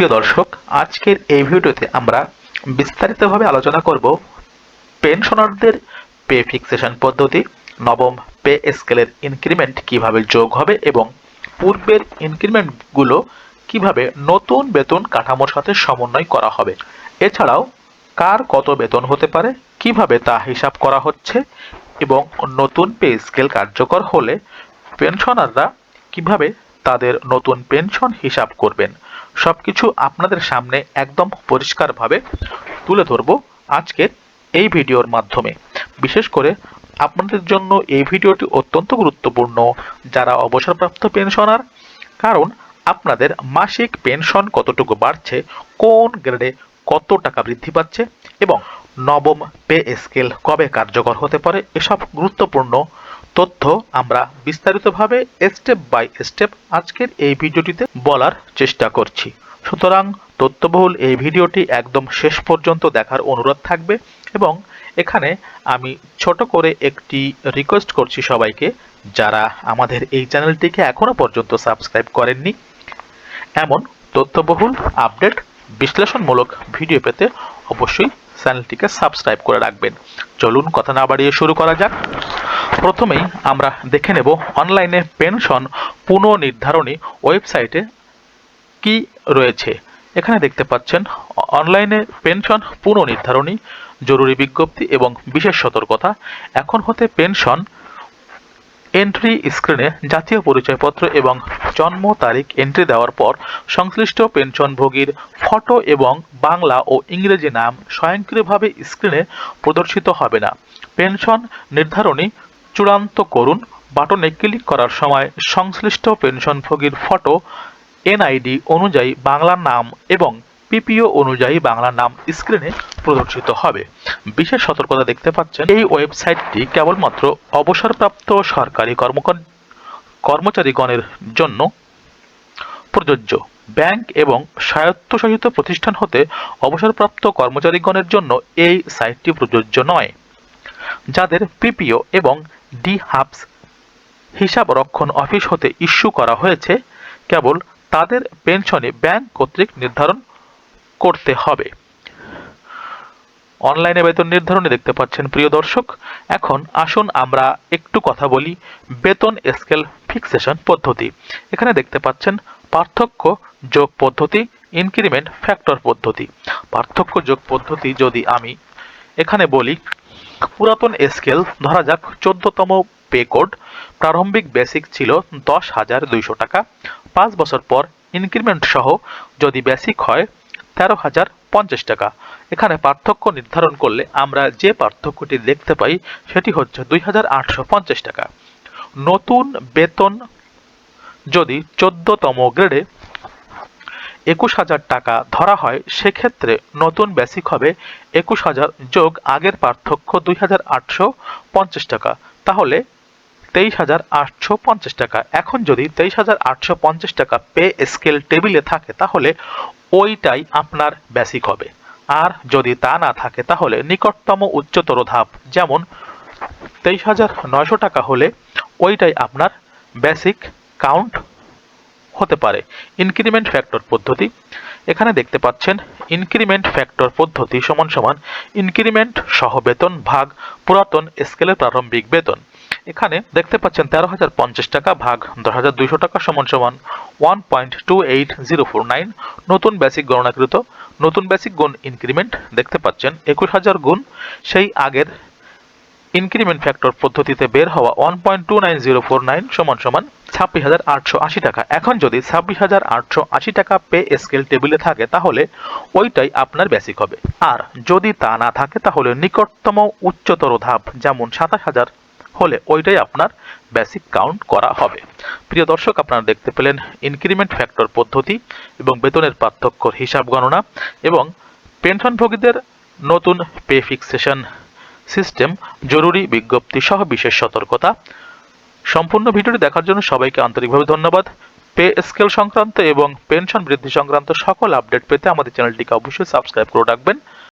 প্রিয় দর্শক, আজকের এই ভিডিওতে আমরা বিস্তারিতভাবে আলোচনা করব পেনশনারদের পে ফিক্সেশন পদ্ধতি, নবম পে স্কেলের ইনক্রিমেন্ট কীভাবে যোগ হবে এবং পূর্বের ইনক্রিমেন্টগুলো কীভাবে নতুন বেতন কাঠামোর সাথে সমন্বয় করা হবে। এছাড়াও, কার কত বেতন হতে পারে, কীভাবে তা হিসাব করা হচ্ছে এবং নতুন পে স্কেল কার্যকর হলে পেনশনাররা কীভাবে তাদের নতুন পেনশন হিসাব করবেন। সবকিছু আপনাদের সামনে একদম পরিষ্কারভাবে তুলে ধরব আজকের এই ভিডিওর মাধ্যমে। বিশেষ করে আপনাদের জন্য এই ভিডিওটি অত্যন্ত গুরুত্বপূর্ণ যারা অবসরপ্রাপ্ত পেনশনার, কারণ আপনাদের মাসিক পেনশন কতটুকু বাড়ছে, কোন গ্রেডে কত টাকা বৃদ্ধি পাচ্ছে এবং নবম পে স্কেল কবে কার্যকর হতে পারে, এসব গুরুত্বপূর্ণ তথ্য আমরা বিস্তারিতভাবে স্টেপ বাই স্টেপ আজকের এই ভিডিওটিতে বলার চেষ্টা করছি। সুতরাং তথ্যবহুল এই ভিডিওটি একদম শেষ পর্যন্ত দেখার অনুরোধ থাকবে এবং এখানে আমি ছোট করে একটি রিকোয়েস্ট করছি সবাইকে যারা আমাদের এই চ্যানেলটিকে এখনও পর্যন্ত সাবস্ক্রাইব করেননি। এমন তথ্যবহুল আপডেট, বিশ্লেষণমূলক ভিডিও পেতে অবশ্যই চ্যানেলটিকে সাবস্ক্রাইব করে রাখবেন। চলুন কথা না বাড়িয়ে শুরু করা যাক। প্রথমেই আমরা দেখে নেব অনলাইনে পেনশন পুনর্নির্ধারণী ওয়েবসাইটে কি রয়েছে। এখানে দেখতে পাচ্ছেন, অনলাইনে পেনশন পুনর্নির্ধারণী, জরুরি বিজ্ঞপ্তি এবং বিশেষ সতর্কতা। এখন হতে পেনশন এন্ট্রি স্ক্রিনে জাতীয় পরিচয়পত্র এবং জন্ম তারিখ এন্ট্রি দেওয়ার পর সংশ্লিষ্ট পেনশনভোগীর ফটো এবং বাংলা ও ইংরেজি নাম স্বয়ংক্রিয়ভাবে স্ক্রিনে প্রদর্শিত হবে না। পেনশন নির্ধারণী চূড়ান্ত করুন। বাটনে ক্লিক করার সময় সংশ্লিষ্ট পেনশনভোগীর ফটো, এনআইডি অনুযায়ী বাংলা নাম এবং পিপিও অনুযায়ী বাংলা নাম স্ক্রিনে প্রদর্শিত হবে। বিশেষ সতর্কতা দেখতে পাচ্ছেন, এই ওয়েবসাইটটি কেবলমাত্র অবসরপ্রাপ্ত সরকারি কর্মচারীগণের জন্য প্রযোজ্য। ব্যাংক এবং স্বায়ত্তশাসিত প্রতিষ্ঠান হতে অবসরপ্রাপ্ত কর্মচারীগণের জন্য এই সাইটটি প্রযোজ্য নয়। যাদের পিপিও এবং ডি হাবস হিসাব রক্ষণ অফিস হতে ইস্যু করা হয়েছে। কেবল তাদের পেনশনে ব্যাংক কর্তৃক নির্ধারণ করতে হবে। অনলাইনে বেতন নির্ধারণে দেখতে পাচ্ছেন প্রিয় দর্শক, এখন আসুন আমরা একটু কথা বলি বেতন স্কেল ফিক্সেশন পদ্ধতি। এখানে দেখতে পাচ্ছেন পার্থক্য যোগ পদ্ধতি, ইনক্রিমেন্ট ফ্যাক্টর পদ্ধতি। পার্থক্য যোগ পদ্ধতি যদি আমি এখানে বলি পুরাতন স্কেল ধরা যাক, চোদ্দতম পে কোড প্রারম্ভিক বেসিক ছিল দশ হাজার দুইশো টাকা। পাঁচ বছর পর ইনক্রিমেন্ট সহ যদি বেসিক হয়, তেরো হাজার পঞ্চাশ টাকা। এখানে পার্থক্য নির্ধারণ করলে আমরা যে পার্থক্যটি দেখতে পাই, সেটি হচ্ছে দুই হাজার আটশো পঞ্চাশ টাকা। নতুন বেতন যদি চোদ্দতম গ্রেডে একুশ হাজার টাকা ধরা হয়, সেক্ষেত্রে নতুন বেসিক হবে একুশ হাজার যোগ আগের পার্থক্য দুই হাজার আটশো পঞ্চাশ টাকা। তাহলে তেইশ হাজার আটশো পঞ্চাশ টাকা। এখন যদি তেইশ হাজার আটশো পঞ্চাশ টাকা পে স্কেল টেবিলে থাকে, তাহলে ওইটাই আপনার বেসিক হবে। আর যদি তা না থাকে, তাহলে নিকটতম উচ্চতর ধাপ, যেমন তেইশ হাজার নয়শো টাকা হলে ওইটাই আপনার বেসিক কাউন্ট হতে পারে। ইনক্রিমেন্ট ফ্যাক্টর পদ্ধতি। এখানে দেখতে পাচ্ছেন ইনক্রিমেন্ট ফ্যাক্টর পদ্ধতি সমান সমান ইনক্রিমেন্ট সহ বেতন ভাগ পুরাতন স্কেলের প্রারম্ভিক বেতন। এখানে দেখতে পাচ্ছেন তেরো হাজার পঞ্চাশ টাকা ভাগ দশ হাজার দুইশো টাকা সমান সমান one point two eight zero four nine নতুন বেসিক গণনাকৃত, নতুন বেসিক গুণ ইনক্রিমেন্ট দেখতে পাচ্ছেন, একুশ হাজার গুণ সেই আগের ইনক্রিমেন্ট ফ্যাক্টর পদ্ধতিতে বের হওয়া one point two nine zero four nine সমান সমান ছাব্বিশ হাজার আটশো আশি টাকা। এখন যদি ছাব্বিশ হাজার আটশো আশি টাকা পে স্কেল টেবিলে থাকে, তাহলে ওইটাই আপনার বেসিক হবে। আর যদি তা না থাকে, তাহলে নিকটতম উচ্চতর ধাপ যেমন সাতাশ হাজার, হলে ওইটাই আপনার বেসিক কাউন্ট করা হবে। প্রিয় দর্শক, আপনারা দেখতে পেলেন ইনক্রিমেন্ট ফ্যাক্টর পদ্ধতি এবং বেতনের পার্থক্যর হিসাব গণনা এবং পেনশনভোগীদের নতুন পে ফিক্সেশন সিস্টেম, জরুরি বিজ্ঞপ্তি সহ বিশেষ সতর্কতা। সম্পূর্ণ ভিডিওটি দেখার জন্য সবাইকে আন্তরিকভাবে ধন্যবাদ। পে স্কেল সংক্রান্ত এবং পেনশন বৃদ্ধি সংক্রান্ত সকল আপডেট পেতে আমাদের চ্যানেলটিকে অবশ্যই সাবস্ক্রাইব করে রাখবেন।